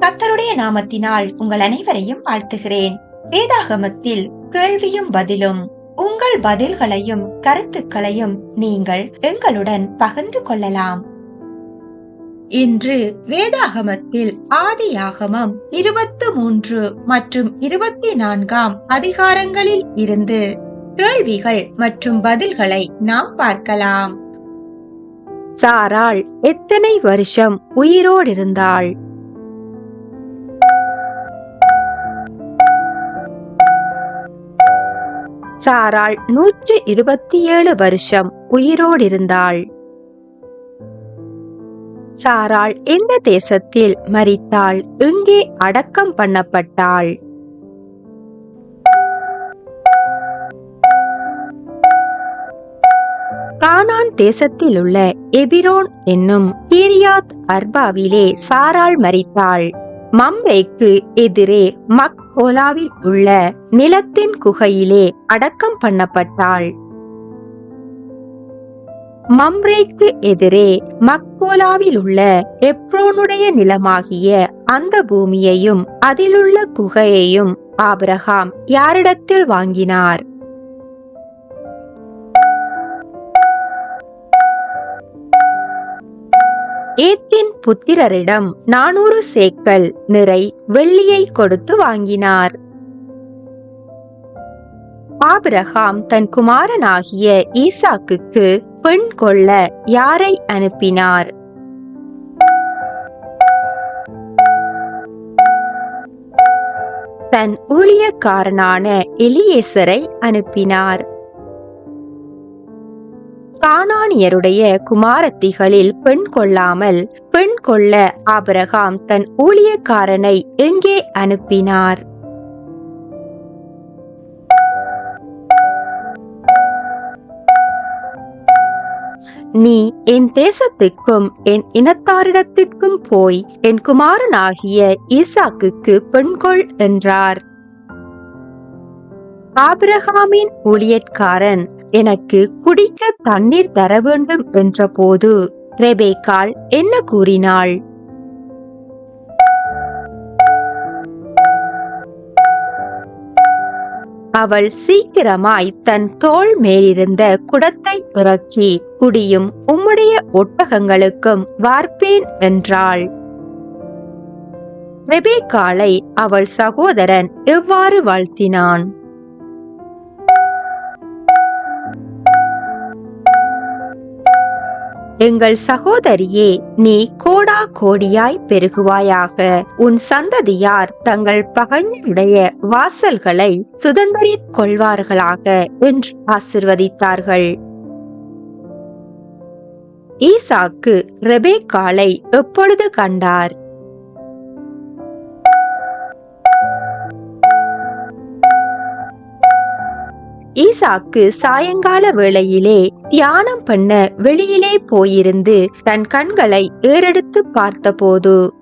கத்தருடைய நாமத்தினால் உங்கள் அனைவரையும் வாழ்த்துகிறேன். வேதாகமத்தில் கேள்வியும் பதிலும் உங்கள் பதில்களையும் கருத்துக்களையும் நீங்கள் எங்களுடன் பகிர்ந்து கொள்ளலாம். இன்று வேதாகமத்தில் ஆதியாகமம் இருபத்து மூன்று மற்றும் இருபத்தி நான்காம் அதிகாரங்களில் இருந்து கேள்விகள் மற்றும் பதில்களை நாம் பார்க்கலாம். சாராள் எத்தனை வருஷம் உயிரோடிருந்தாள்? சாராள் நூற்று இருபத்தி ஏழு வருஷம் உயிரோடிருந்தாள். சாராள் எந்த தேசத்தில் மறித்தாள் எங்கே அடக்கம் பண்ணப்பட்டாள்? கானான் தேசத்தில் உள்ள எபிரோன் என்னும் கீரியாத் அர்பாவிலே சாராள் மரித்தாள். மம்ரேக்கு எதிரே மக்கோலாவில் உள்ள நிலத்தின் குகையிலே அடக்கம் பண்ணப்பட்டாள். மம்ரேக்கு எதிரே மக்கோலாவில் உள்ள எப்ரோனுடைய நிலமாகிய அந்த பூமியையும் அதிலுள்ள குகையையும் ஆபிரகாம் யாரிடத்தில் வாங்கினார்? ஏத்தின் புத்திரரிடம் நானூறு சேக்கல் நிறை வெள்ளியை கொடுத்து வாங்கினார். ஆபிரகாம் தன் குமாரனாகிய ஈசாக்குக்கு பெண் கொள்ள யாரை அனுப்பினார்? தன் ஊழியக்காரனான எலியேசரை அனுப்பினார். கானானியருடைய குமாரத்திகளில் பெண் கொள்ளாமல் பெண் கொள்ள ஆபரகாம் தன் ஊழியக்காரனை எங்கே அனுப்பினார்? நீ என் தேசத்திற்கும் என் இனத்தாரிடத்திற்கும் போய் என் குமாரனாகிய ஈசாக்குக்கு பெண்கொள் என்றார். ஆபிரகாமின் ஊழியற்காரன் எனக்கு குடிக்க தண்ணீர் தர வேண்டும் என்ற போது ரெபேக்காள் என்ன கூறினாள்? அவள் சீக்கிரமாய் தன் தோள் மேலிருந்த குடத்தை இறக்கி குடியும் உம்முடைய ஒட்டகங்களுக்கும் வார்ப்பேன் என்றாள். ரெபேக்காளை அவள் சகோதரன் எவ்வாறு வாழ்த்தினான்? எங்கள் சகோதரியே நீ கோடா கோடியாய் பெருகுவாயாக. உன் சந்ததியார் தங்கள் பகைஞருடைய வாசல்களை சுதந்திரித் கொள்வார்களாக என்று ஆசிர்வதித்தார்கள். ஈசாக்கு ரெபேக்காலை எப்பொழுது கண்டார்? ஈசாக்கு சாயங்கால வேளையிலே தியானம் பண்ண வெளியிலே போயிருந்து தன் கண்களை ஏறெடுத்து பார்த்தபோது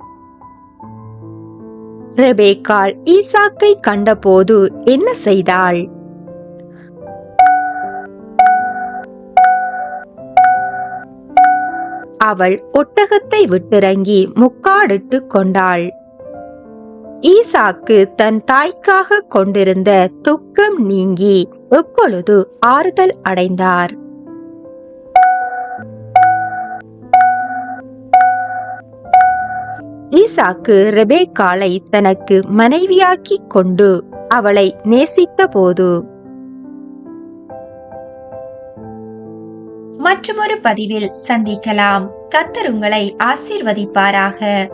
ரெபேக்காள் ஈசாக்கை கண்டபோது என்ன செய்தாள்? அவள் ஒட்டகத்தை விட்டிறங்கி முக்காடிட்டு கொண்டாள். ஈசாக்கு தன் தாய்க்காக கொண்டிருந்த துக்கம் நீங்கி எப்பொழுது ஆறுதல் அடைந்தார். ஈசாக்கு ரெபேக்காலை தனக்கு மனைவியாக்கிக் கொண்டு அவளை நேசித்த போது மற்றொரு பதிவில் சந்திக்கலாம். கத்தர் உங்களை ஆசீர்வதிப்பாராக.